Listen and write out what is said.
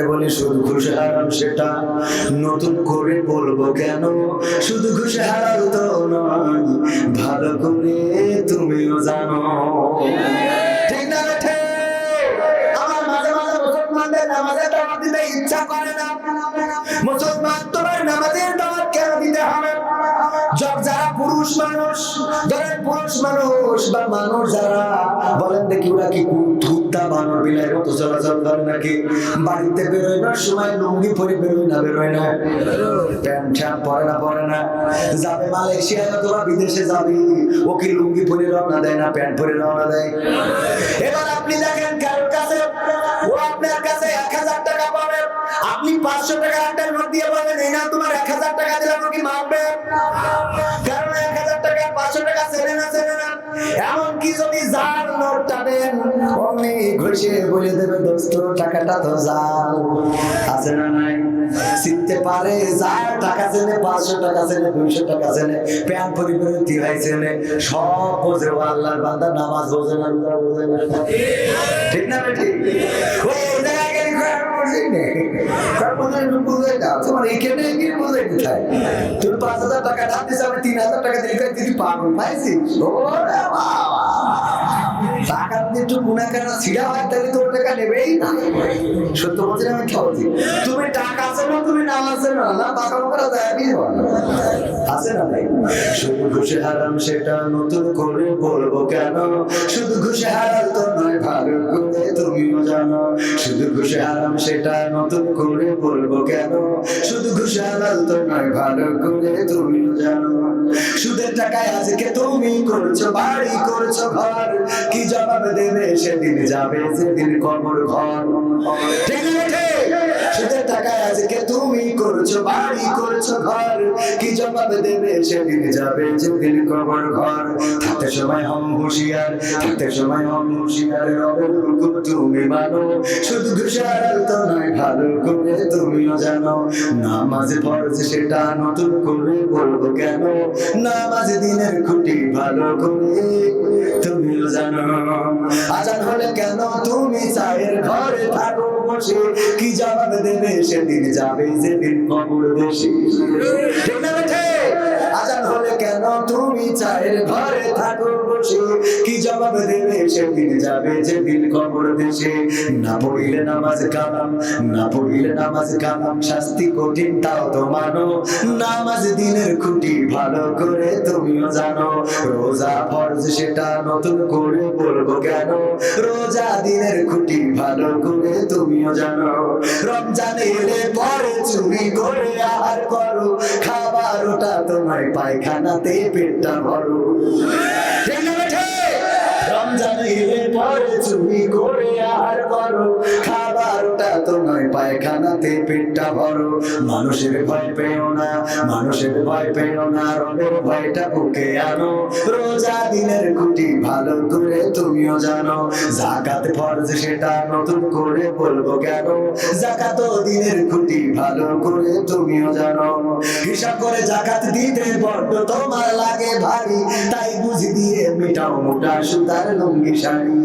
মাঝে বলি শুধু ঘুষে হারাম সেটা। নতুন করে বলব কেন? শুধু ঘুষে হারাও তো নয়, ভালো করে তুমিও জানো। ইচ্ছা করে না। মুসলমান তোমার নামাজের দাওয়াত কেন দিতে হবে? বলেন বাড়িতে বেরোয় সময় লুঙ্গি পরে বেরোয় না বেরোয় না। প্যান্ট পরে না পরে না। যাবে মালয়েশিয়ায় অথবা বিদেশে যাবে? ও কি লুঙ্গি পরে রওনা দেয় না প্যান্ট পরে রওনা দেয়? এবার আপনি দেখেন কারোর কাছে, ও আপনার কাছে এক হাজার টাকা পাবে। আপনি পাঁচশো টাকা একটা নোট দিয়ে বলবেন এই না তোমার এক হাজার টাকা দিলাম কি মানবে যার দেন অমনি ঘষে বলে দেবে, দোস্ত, টাকাটা তো জাল আছে না নাই? চিনতে পারে, যার টাকা চেনে পাঁচশো টাকা চেনে দুইশো টাকা চেনে প্যান্ট পরিবারের তিরাই চেনে সব বোঝে আল্লাহর বান্দা, নামাজ বোঝে না, রোজা না। ঠিক ঠিক তোমার এখানে গিয়ে বুঝে কোথায়? তুমি পাঁচ হাজার টাকা ধার তিন হাজার টাকা দিলে দিদি পাগল টাকা গুণা কেনা? ছিড়া হয় তাহলে তোর টাকা নেবেই না। সত্য বলছি আমি খাওয়াছি তুমি টাকা আছে না, তুমি নাম আছে না? না পাগল করা যায়নি আছে না ভাই শুধু ঘুষে হারাম, সেটা নতুন করে বলব কেন? শুধু ঘুষে হারাম তো নয়, ভালো করে তুমিও জানো। শুধু ঘুষে হারাম, সেটা নতুন করে বলব কেন? শুধু ঘুষে হারাম তো নয়, ভালো করে তুমিও জানো। টাকায় আজকে তুমি করছ, বাড়ি করছ ঘর কি জবাব দেবে সেদিন যাবে, সেদিন কবর ঘর ঠিক? করছ, বাড়ি করছ ঘর, কি জবাব দেবে সেদিন যাবে যেদিন কবর ঘর। থাকতে সময় হম হুঁশিয়ার, থাকতে সময় হম হুঁশিয়ার, রবের হুকুম তুমি মানো। শুধু ঘুষার তো নয়, ভালো করে তুমিও জানো। নামাজ ফরজ সেটা নতুন করে বলব কেন? নামাজ দিনের খুঁটি ভালো করে তুমিও জানো। আজান হলে কেন তুমি চায়ের ঘরে থাকো? বসে কি জানাবে দেবে? সেদিন যাবে যেদিন কবর দেশে। শাস্তি কঠিন তাও তো মানো। নামাজ দিনের খুঁটি ভালো করে তুমিও জানো। রোজা ফরজ সেটা নতুন করে বলব কেন? রোজা দিনের খুঁটি ভালো করে তুমিও জানো। রমজান এলে পরে চুরি করে আহার করো। খাবার ওটা তোমার পায়খানাতে পেটটা ভরো ঠিক না বেঠে? রমজান এলে পরে চুরি করে আহার খাবার পায়খানাতে পেটটা ভরো। মানুষের ভয় পেও না, মানুষের ভয় পেও না রবের ভয়টা বুকে আনো। রোজা দিনের খুঁটি ভালো করে তুমিও জানো। জাকাত ফরজ সেটা নতুন করে বলব কেন? জাকাত দিনের খুঁটি ভালো করে তুমিও জানো। হিসাব করে জাকাত দিতে বড্ড তোমার লাগে ভারী। তাই বুঝি দিয়ে মিটাও মোটা সুতার লুঙ্গি শাড়ি।